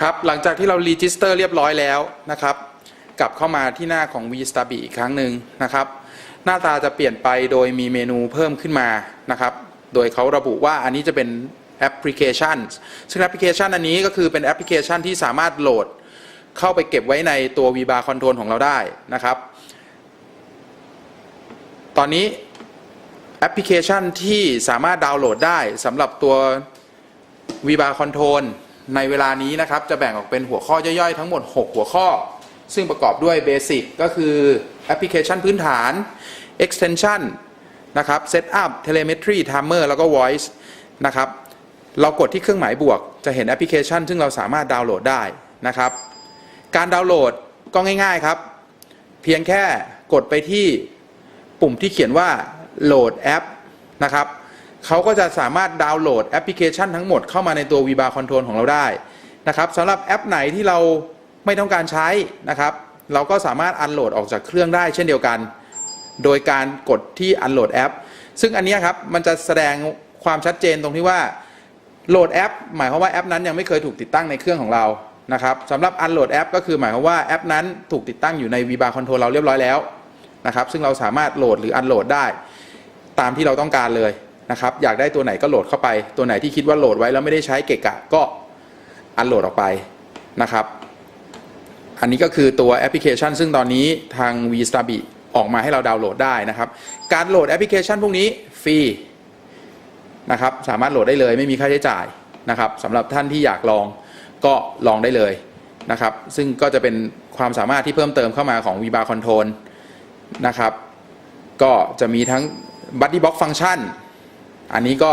ครับหลังจากที่เรารีจิสเตอร์เรียบร้อยแล้วนะครับกลับเข้ามาที่หน้าของ v s t a b i อีกครั้งหนึ่งนะครับ หน้าตาจะเปลี่ยนไปโดยมีเมนูเพิ่มขึ้นมานะครับ โดยเขาระบุว่าอันนี้จะเป็นแอปพลิเคชันซึ่งแอปพลิเคชันอันนี้ก็คือเป็นแอปพลิเคชันที่สามารถโหลดเข้าไปเก็บไว้ในตัว VBAR Control ของเราได้นะครับ ตอนนี้แอปพลิเคชันที่สามารถดาวน์โหลดได้สำหรับตัว VBAR Control ในเวลานี้นะครับจะแบ่งออกเป็นหัวข้อย่อยๆ ทั้งหมด 6 หัวข้อ ซึ่งประกอบด้วย Basic ก็คือแอปพลิเคชันพื้นฐาน Extension นะครับ Setup Telemetry Timer แล้วก็ Voice นะครับเรากดที่เครื่องหมายบวก จะเห็นแอปพลิเคชัน ซึ่งเราสามารถดาวน์โหลดได้นะครับ การดาวน์โหลดก็ง่ายๆครับ เพียงแค่กดไปที่ปุ่มที่เขียนว่าโหลดแอปนะครับ เขาก็จะสามารถดาวน์โหลดแอปพลิเคชันทั้งหมดเข้ามาในตัว VBAR Control ของเราได้นะครับสำหรับแอปไหนที่เราไม่ต้องการใช้นะครับ เราก็สามารถอันโหลดออกจากเครื่องได้เช่นเดียวกัน โดยการกดที่อันโหลดแอป ซึ่งอันนี้ครับมันจะแสดงความชัดเจนตรงที่ว่าโหลดแอป หมายความว่าแอปนั้นยังไม่เคยถูกติดตั้งในเครื่องของเรานะครับสำหรับอันโหลดแอปก็คือหมายความว่าแอปนั้นถูกติดตั้งอยู่ใน VBAR Control เราเรียบร้อยแล้วนะครับซึ่งเราสามารถโหลดหรืออันโหลดได้ตามที่เราต้องการเลย นะครับอยากได้ตัวไหนก็โหลดเข้าไป ตัวไหนที่คิดว่าโหลดไว้แล้วไม่ได้ใช้เกะกะก็อันโหลดออกไปนะครับ อันนี้ก็คือตัวแอปพลิเคชัน ซึ่งตอนนี้ทาง v s t a b i ออกมาให้เราดาวน์โหลดได้นะครับ การโหลดแอปพลิเคชันพวกนี้ฟรีนะครับสามารถโหลดได้เลยไม่มีค่าใช้จ่ายนะครับสำหรับท่านที่อยากลองก็ลองได้เลยนะครับ ซึ่งก็จะเป็นความสามารถที่เพิ่มเติมเข้ามาของ VBAR Control นะครับ ก็จะมีทั้ง Buddy Box Function อันนี้ก็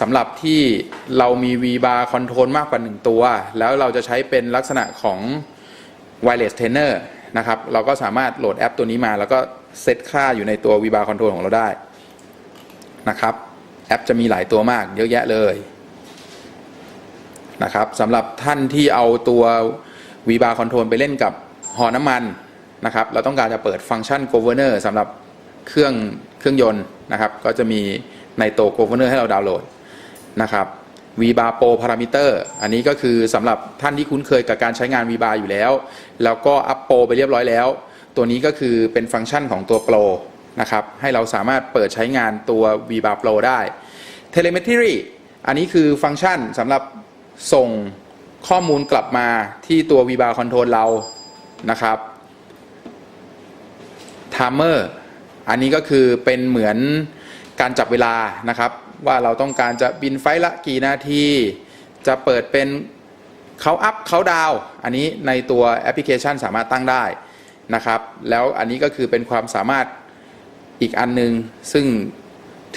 สำหรับที่เรามี VBAR Control มากกว่า 1 ตัว แล้วเราจะใช้เป็นลักษณะของ Wireless Trainer นะครับ เราก็สามารถโหลดแอปตัวนี้มา แล้วก็เซตค่าอยู่ในตัว VBAR Control ของเราได้นะครับ แอปจะมีหลายตัวมากเยอะแยะเลยนะครับสำหรับท่านที่เอาตัว VBAR Control ไปเล่นกับหอน้ำมันนะครับ เราต้องการจะเปิดฟังก์ชัน Governor สำหรับเครื่องเครื่องยนต์นะครับ ก็จะมี ในตัว Governor ให้เราดาวน์โหลดนะครับ VBAR Pro Parameter อันนี้ก็คือสำหรับท่านที่คุ้นเคยกับการใช้งาน VBAR อยู่แล้ว แล้วก็อัปโปรไปเรียบร้อยแล้ว ตัวนี้ก็คือเป็นฟังก์ชันของตัว Pro นะครับ ให้เราสามารถเปิดใช้งานตัว VBAR Pro ได้ Telemetry อันนี้คือฟังก์ชันสำหรับส่งข้อมูลกลับมาที่ตัว VBAR Control เรานะครับ Timer อันนี้ก็คือเป็นเหมือน การจับเวลานะครับ ว่าเราต้องการจะบินไฟล์ละกี่นาที จะเปิดเป็นเขาอัพเขาดาวอันนี้ในตัวแอปพลิเคชันสามารถตั้งได้นะครับ แล้วอันนี้ก็คือเป็นความสามารถอีกอันหนึง ซึ่ง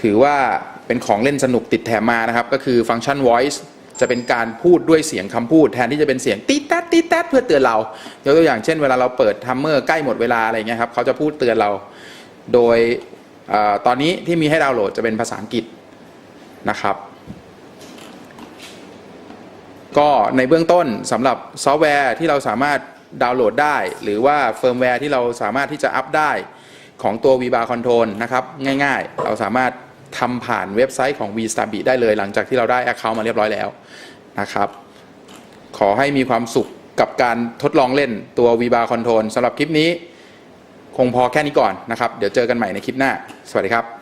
ถือว่าเป็นของเล่นสนุกติดแถมมานะครับ ก็คือฟังก์ชัน voice จะเป็นการพูดด้วยเสียงคำพูด แทนที่จะเป็นเสียงตีดแต๊ดตีดแต๊ดเพื่อเตือนเรายกตัวอย่างเช่น เวลาเราเปิดทัมเมอร์ใกล้หมดเวลาอะไรเงี้ยครับเขาจะพูดเตือนเรา โดย ตอนนี้ที่มีให้ดาวน์โหลดจะเป็นภาษาอังกฤษนะครับ ก็ในเบื้องต้นสำหรับซอฟต์แวร์ที่เราสามารถดาวน์โหลดได้ หรือว่าเฟิร์มแวร์ที่เราสามารถที่จะอัพได้ของตัว VBAR Control นะครับ ง่ายๆ เราสามารถทำผ่านเว็บไซต์ของ v s t a b i ได้เลยหลังจากที่เราได้ Account มาเรียบร้อยแล้วนะครับ ขอให้มีความสุขกับการทดลองเล่นตัว VBAR Control สำหรับคลิปนี้ คงพอแค่นี้ก่อนนะครับ เดี๋ยวเจอกันใหม่ในคลิปหน้า สวัสดีครับ